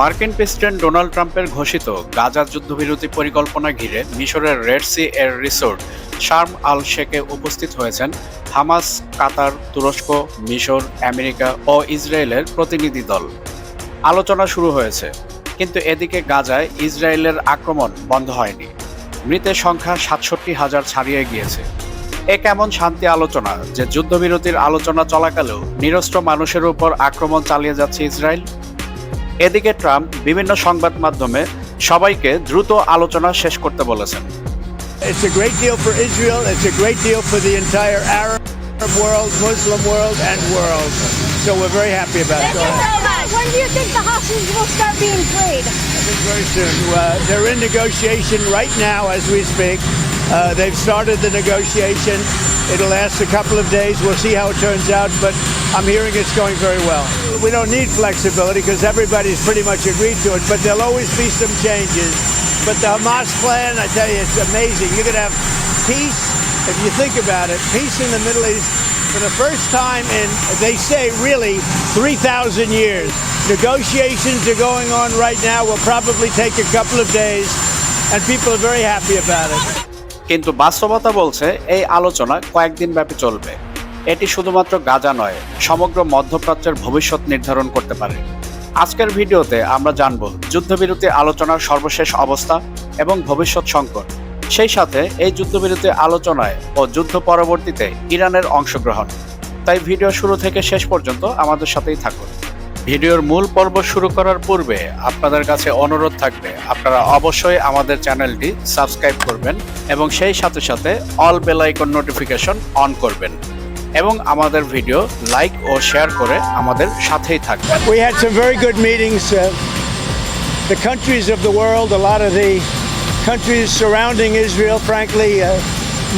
মার্কিন president Donald ট্রাম্পের ঘোষিত গাজা যুদ্ধবিরতি পরিকল্পনা ঘিরে মিশরের রেড সি এর রিসোর্ট শার্ম আল শেখে উপস্থিত হয়েছেন হামাস, কাতার, তুরস্ক, মিশর, আমেরিকা ও ইসরায়েলের প্রতিনিধি দল। আলোচনা শুরু হয়েছে, কিন্তু এদিকে গাজায় ইসরায়েলের আক্রমণ বন্ধ হয়নি। মৃতের সংখ্যা সাতষট্টি হাজার ছাড়িয়ে গিয়েছে। এ কেমন শান্তি আলোচনা যে যুদ্ধবিরতির আলোচনা চলাকালেও নিরস্ত্র মানুষের উপর আক্রমণ চালিয়ে যাচ্ছে ইসরায়েল? এদিকে ট্রাম্প বিভিন্ন সংবাদ মাধ্যমে সবাইকে দ্রুত আলোচনা শেষ করতে বলেছেন It's a great deal for Israel. It's a great deal for the entire Arab world, Muslim world, and world. So we're very happy about it. Thank you so much. When do you think the hostages will start being freed? I think very soon. Uh, they're in negotiation right now as we speak. Uh, they've started the negotiation. It'll last a couple of days. We'll see how it turns out, but I'm hearing it's going very well. We don't need flexibility because everybody's pretty much agreed to it, but there'll always be some changes. But the Hamas plan, I tell you, it's amazing. You're going to have peace, if you think about it, peace in the Middle East for the first time in, they say, really, 3,000 years. Negotiations are going on right now. Will probably take a couple of days, and people are very happy about it. কিন্তু বাস্তবতা বলছে এই আলোচনা কয়েকদিন ব্যাপী চলবে। এটি শুধুমাত্র গাজা নয়, সমগ্র মধ্যপ্রাচ্যের ভবিষ্যৎ নির্ধারণ করতে পারে। আজকের ভিডিওতে আমরা জানব যুদ্ধবিরতি আলোচনার সর্বশেষ অবস্থা এবং ভবিষ্যৎ সংকট। সেই সাথে এই যুদ্ধবিরতি আলোচনায় ও যুদ্ধ পরবর্তীতে ইরানের অংশগ্রহণ। তাই ভিডিও শুরু থেকে শেষ পর্যন্ত আমাদের সাথেই থাকুন। ভিডিওর মূল পর্ব শুরু করার পূর্বে আপনাদের কাছে অনুরোধ থাকবে, আপনারা অবশ্যই আমাদের চ্যানেলটি সাবস্ক্রাইব করবেন এবং সেই সাথে সাথে all bell icon notification on করবেন এবং আমাদের ভিডিও লাইক ও শেয়ার করে আমাদের সাথেই থাকবেন। We had some very good meetings the countries of the world a lot of countries surrounding Israel frankly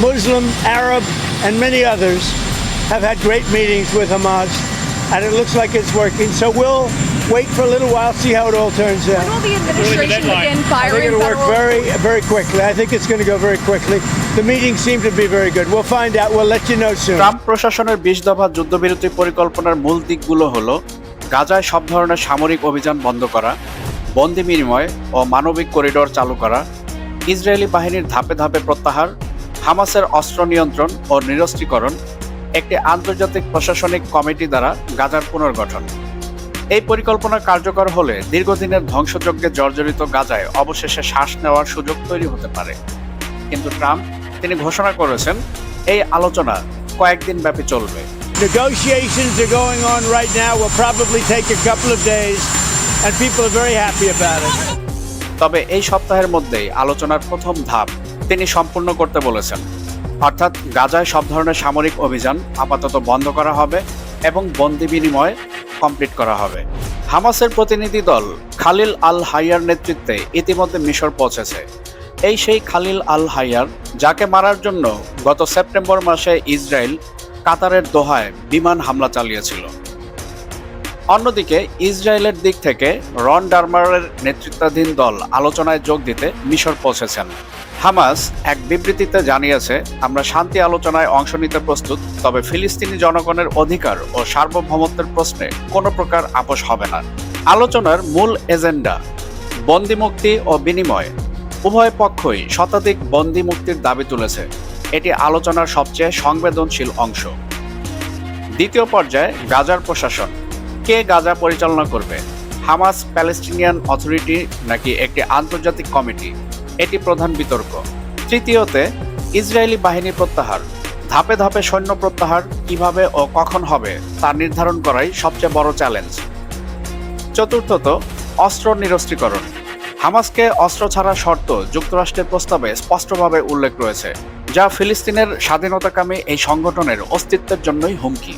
Muslim Arab and many others have had great meetings with Hamas and it looks like it's working. So we'll wait for a little while, see how it all turns out. When will the administration begin firing? I think it'll work very, very quickly. I think it's going to go very quickly. The meetings seem to be very good. We'll find out. We'll let you know soon. Trump প্রশাসনের বিশ দফা যুদ্ধবিরতি পরিকল্পনার মূল দিকগুলো হলো গাজায় সব ধরনের সামরিক অভিযান বন্ধ করা বন্দি বিনিময় ও মানবিক করিডোর চালু করা ইসরায়েলি বাহিনীর ধাপে ধাপে প্রত্যাহার হামাসের অস্ত্র নিয়ন্ত্রণ ও নিরস্ত্রীকরণ একটি আন্তর্জাতিক প্রশাসনিক কমিটি দ্বারা গাজার পুনর্গঠন এই পরিকল্পনা কার্যকর হলে দীর্ঘদিনের ধ্বংসযজ্ঞে জর্জরিত গাজায় অবশেষে শ্বাস নেওয়ার সুযোগ তৈরি হতে পারে কিন্তু ট্রাম্প তিনি ঘোষণা করেছেন এই আলোচনা কয়েকদিন ব্যাপী চলবে Negotiations are going on right now. Will probably take a couple of days, and people are very happy about it. তবে এই সপ্তাহের মধ্যেই আলোচনার প্রথম ধাপ তিনি সম্পূর্ণ করতে বলেছেন অর্থাৎ গাজায় সব ধরনের সামরিক অভিযান আপাতত বন্ধ করা হবে এবং বন্দি বিনিময় কমপ্লিট করা হবে। হামাসের প্রতিনিধি দল খালিল আল হাইয়ার নেতৃত্বে ইতিমধ্যে মিশর পৌঁছেছে। এই সেই খালিল আল হাইয়ার, যাকে মারার জন্য গত সেপ্টেম্বর মাসে ইসরায়েল কাতারের দোহায় বিমান হামলা চালিয়েছিল। অন্যদিকে ইসরায়েলের দিক থেকে রন ডারমারের নেতৃত্বাধীন দল আলোচনায় যোগ দিতে মিশর পৌঁছেছেন। হামাস এক বিবৃতিতে জানিয়েছে, আমরা শান্তি আলোচনায় অংশ নিতে প্রস্তুত, তবে ফিলিস্তিনি জনগণের অধিকার ও সার্বভৌমত্বের প্রশ্নে কোনো প্রকার আপোষ হবে না। আলোচনার মূল এজেন্ডা বন্দি মুক্তি ও বিনিময়। উভয় পক্ষই শতাধিক বন্দি মুক্তির দাবি তুলেছে। এটি আলোচনার সবচেয়ে সংবেদনশীল অংশ। দ্বিতীয় পর্যায়ে গাজার প্রশাসন। কে গাজা পরিচালনা করবে? হামাস প্যালেস্টিনিয়ান অথরিটি নাকি একটি আন্তর্জাতিক কমিটি? এটি প্রধান বিতর্ক। তৃতীয়তে, ইসরায়েলি বাহিনী প্রত্যাহার। ধাপে ধাপে সৈন্য প্রত্যাহার কীভাবে ও কখন হবে তা নির্ধারণ করাই সবচেয়ে বড় চ্যালেঞ্জ। চতুর্থত, অস্ত্র নিরস্ত্রীকরণ। হামাসকে অস্ত্র ছাড়া শর্ত যুক্তরাষ্ট্রের প্রস্তাবে স্পষ্টভাবে উল্লেখ রয়েছে, যা ফিলিস্তিনের স্বাধীনতাকামী এই সংগঠনের অস্তিত্বের জন্যই হুমকি।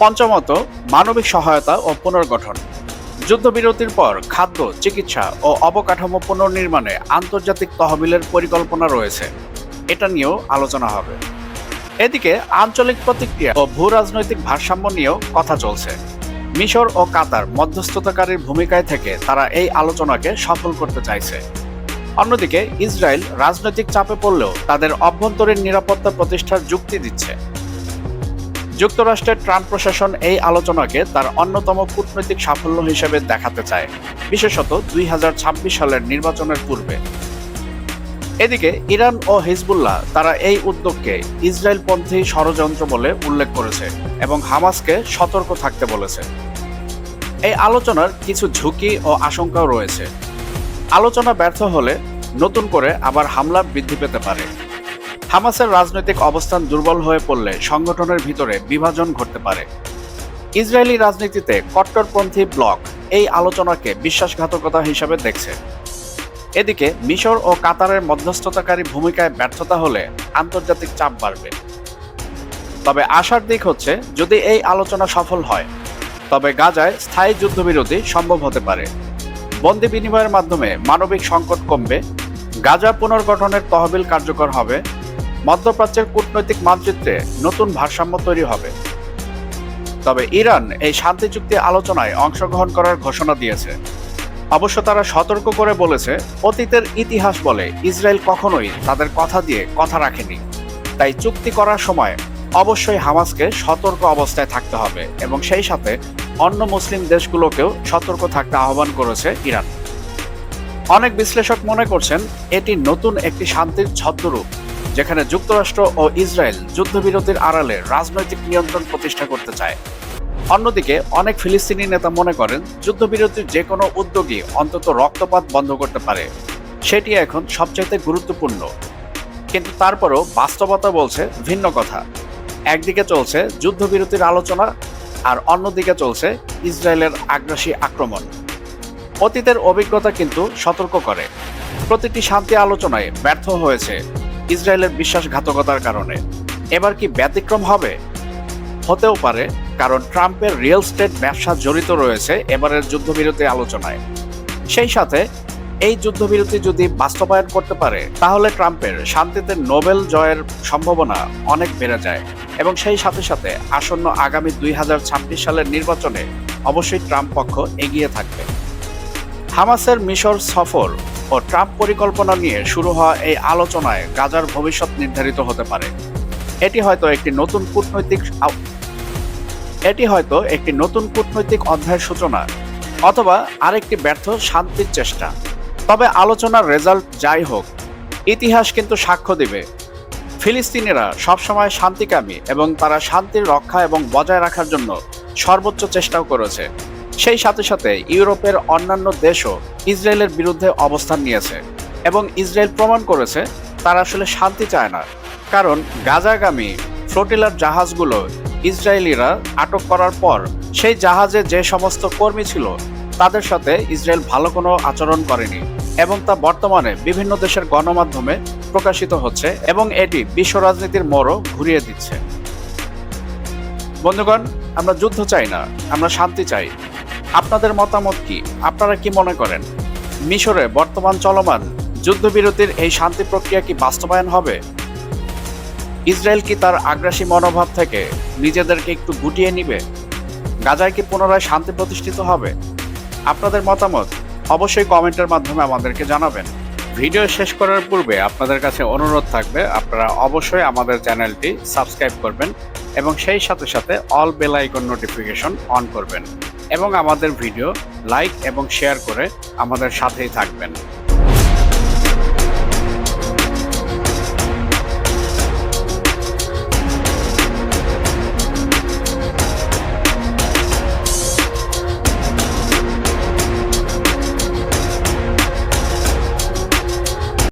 পঞ্চমত, মানবিক সহায়তা ও পুনর্গঠন। যুদ্ধবিরতির পর খাদ্য, চিকিৎসা ও অবকাঠামো পুনর্নির্মাণে আন্তর্জাতিক তহবিলের পরিকল্পনা রয়েছে। এটা নিয়েও আলোচনা হবে। এদিকে আঞ্চলিক প্রতিক্রিয়া ও ভূ রাজনৈতিক ভারসাম্য নিয়েও কথা চলছে। মিশর ও কাতার মধ্যস্থতাকারীর ভূমিকায় থেকে তারা এই আলোচনাকে সফল করতে চাইছে। অন্যদিকে ইসরায়েল রাজনৈতিক চাপে পড়লেও তাদের অভ্যন্তরীণ নিরাপত্তা প্রতিষ্ঠার যুক্তি দিচ্ছে। যুক্তরাষ্ট্রের ট্রাম্প প্রশাসন এই আলোচনাকে তার অন্যতম কূটনৈতিক সাফল্য হিসেবে দেখাতে চায়, বিশেষত দুই হাজার ছাব্বিশ সালের নির্বাচনের পূর্বে। এদিকে ইরান ও হিজবুল্লাহ তারা এই উদ্যোগকে ইসরায়েলপন্থী ষড়যন্ত্র বলে উল্লেখ করেছে এবং হামাসকে সতর্ক থাকতে বলেছে। এই আলোচনার কিছু ঝুঁকি ও আশঙ্কাও রয়েছে। আলোচনা ব্যর্থ হলে নতুন করে আবার হামলা বৃদ্ধি পেতে পারে। হামাসের রাজনৈতিক অবস্থান দুর্বল হয়ে পড়লে সংগঠনের ভিতরে বিভাজন ঘটতে পারে। ইসরায়েলি রাজনীতিতে কট্টরপন্থী ব্লক এই আলোচনাকে বিশ্বাসঘাতকতা হিসাবে দেখছে। এদিকে মিশর ও কাতারের মধ্যস্থতাকারী ভূমিকায় ব্যর্থতা হলে আন্তর্জাতিক চাপ বাড়বে। তবে আশার দিক হচ্ছে, যদি এই আলোচনা সফল হয়, তবে গাজায় স্থায়ী যুদ্ধবিরতি সম্ভব হতে পারে। বন্দি বিনিময়ের মাধ্যমে মানবিক সংকট কমবে, গাজা পুনর্গঠনের তহবিল কার্যকর হবে মধ্যপ্রাচ্যের কূটনৈতিক মানচিত্রে নতুন ভারসাম্য তৈরি হবে। তবে ইরান এই শান্তি চুক্তি আলোচনায় অংশগ্রহণ করার ঘোষণা দিয়েছে। অবশ্য তারা সতর্ক করে বলেছে, অতীতের ইতিহাস বলে ইসরায়েল কখনোই তাদের কথা দিয়ে কথা রাখেনি। তাই চুক্তি করার সময় অবশ্যই হামাসকে সতর্ক অবস্থায় থাকতে হবে এবং সেই সাথে অন্য মুসলিম দেশগুলোকেও সতর্ক থাকতে আহ্বান করেছে ইরান। অনেক বিশ্লেষক মনে করছেন, এটি নতুন একটি শান্তির ছদ্মরূপ। যেখানে যুক্তরাষ্ট্র ও ইসরায়েল যুদ্ধবিরতির আড়ালে রাজনৈতিক নিয়ন্ত্রণ প্রতিষ্ঠা করতে চায়। অন্যদিকে, অনেক ফিলিস্তিনি নেতা মনে করেন যুদ্ধবিরতির যে কোনো উদ্যোগই অন্তত রক্তপাত বন্ধ করতে পারে। সেটি এখন সবচাইতে গুরুত্বপূর্ণ। কিন্তু তারপরও বাস্তবতা বলছে ভিন্ন কথা। একদিকে চলছে যুদ্ধবিরতির আলোচনা আর অন্যদিকে চলছে ইসরায়েলের আগ্রাসী আক্রমণ। অতীতের অভিজ্ঞতা কিন্তু সতর্ক করে। প্রতিটি শান্তি আলোচনায় ব্যর্থ হয়েছে। ইসরায়েলের বিশ্বাসঘাতকতার কারণে। এবার কি ব্যতিক্রম হবে? হতেও পারে, কারণ ট্রাম্পের রিয়েল স্টেট ব্যবসা জড়িত রয়েছে এবারের যুদ্ধবিরতি আলোচনায়। সেই সাথে, এই যুদ্ধবিরতি যদি বাস্তবায়ন করতে পারে, তাহলে ট্রাম্পের শান্তিতে নোবেল জয়ের সম্ভাবনা অনেক বেড়ে যায়। এবং সেই সাথে সাথে আসন্ন আগামী দুই হাজার ছাব্বিশ সালের নির্বাচনে অবশ্যই ট্রাম্প পক্ষ এগিয়ে থাকবে। হামাসের মিশর সফর ও ট্রাম্প পরিকল্পনা নিয়ে শুরু হওয়া এই আলোচনায় গাজার ভবিষ্যৎ নির্ধারিত হতে পারে। এটি হয়তো একটি নতুন কূটনৈতিক এটি হয়তো একটি নতুন কূটনৈতিক অধ্যায়ের সূচনা অথবা আরেকটি ব্যর্থ শান্তির চেষ্টা। তবে আলোচনার রেজাল্ট যাই হোক, ইতিহাস কিন্তু সাক্ষ্য দিবে। ফিলিস্তিনিরা সবসময় শান্তিকামী এবং তারা শান্তির রক্ষা এবং বজায় রাখার জন্য সর্বোচ্চ চেষ্টাও করেছে। সেই সাথে সাথে ইউরোপের অন্যান্য দেশও ইসরায়েলের বিরুদ্ধে অবস্থান নিয়েছে এবং ইসরায়েল প্রমাণ করেছে তারা আসলে শান্তি চায় না। কারণ গাজাগামী ফ্লোটিলার জাহাজগুলো ইসরায়েলিরা আটক করার পর সেই জাহাজে যে সমস্ত কর্মী ছিল, তাদের সাথে ইসরায়েল ভালো কোনো আচরণ করেনি এবং তা বর্তমানে বিভিন্ন দেশের গণমাধ্যমে প্রকাশিত হচ্ছে এবং এটি বিশ্ব রাজনীতির মোড়ও ঘুরিয়ে দিচ্ছে। বন্ধুগণ, আমরা যুদ্ধ চাই না, আমরা শান্তি চাই। আপনাদের মতামত কি? আপনারা কি মনে করেন? মিশরে বর্তমান চলমান যুদ্ধবিরতির এই শান্তি প্রক্রিয়া কি বাস্তবায়ন হবে? ইসরায়েল কি তার আগ্রাসী মনোভাব থেকে নিজেদেরকে একটু গুটিয়ে নিবে? গাজায় কি পুনরায় শান্তি প্রতিষ্ঠিত হবে? আপনাদের মতামত অবশ্যই কমেন্টের মাধ্যমে আমাদেরকে জানাবেন। ভিডিও শেষ করার পূর্বে আপনাদের কাছে অনুরোধ থাকবে, আপনারা অবশ্যই আমাদের চ্যানেলটি সাবস্ক্রাইব করবেন এবং সেই সাথে সাথে all bell icon notification on করবেন। এবং আমাদের ভিডিও লাইক এবং শেয়ার করে আমাদের সাথেই থাকবেন।